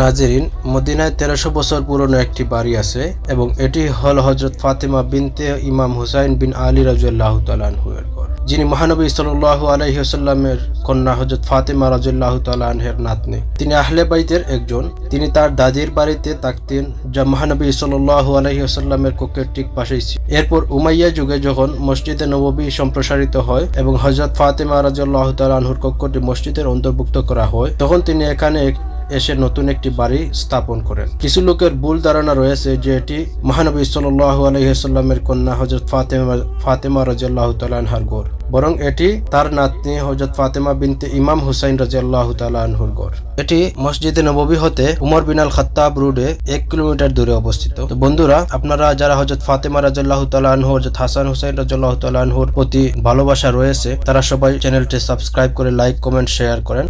নাজেরিন, মদিনায় তেরোশো বছর পুরনো একটি বাড়ি আছে এবং এটি হল হজরত ফাতেমা বিনতে ইমাম হুসাইন বিন আলী রাজুল্লাহ তালানহুয়ের ঘর। যিনি মহানবী সাল্লাহ আলহিহাস্লামের কন্যা হজরত ফাতেমা রাজুল্লাহ তালানহের নাতনি। তিনি আহলে বাইতের একজন। তিনি তার দাদির বাড়িতে থাকতেন, যা মহানবী সাল্লাহ আলহিহাস্লামের কক্ষের ঠিক পাশেই ছিল। এরপর উমাইয়া যুগে যখন মসজিদে নববী সম্প্রসারিত হয় এবং হজরত ফাতেমা রাজুল্লাহ তালানহুর কক্ষটি মসজিদের অন্তর্ভুক্ত করা হয়, তখন তিনি এখানে এসে নতুন একটি বাড়ি স্থাপন করেন। কিছু লোকের ভুল ধারণা রয়েছে যে এটি মহানবী সাল্লাহ আলহিহাস্লামের কন্যা হজরত ফাতেমা ফাতেমা রাজিয়াল্লাহ তালানহার গড় বরং এটি তার নাতনি হজরত ফাতেমা বিনতে ইমাম হুসাইন রাজিয়াল্লাহ তালানহুর গড় এটি মসজিদে নববী হতে উমর বিনাল খাত্তাব রোডে এক কিলোমিটার দূরে অবস্থিত। তো বন্ধুরা, আপনারা যারা হজরত ফাতেমা রাজিয়াল্লাহ তালানহু হজরত হাসান হুসাইন রাজিয়াল্লাহ তালানহুর প্রতি ভালোবাসা রয়েছে, তারা সবাই চ্যানেলটি সাবস্ক্রাইব করে লাইক, কমেন্ট, শেয়ার করেন।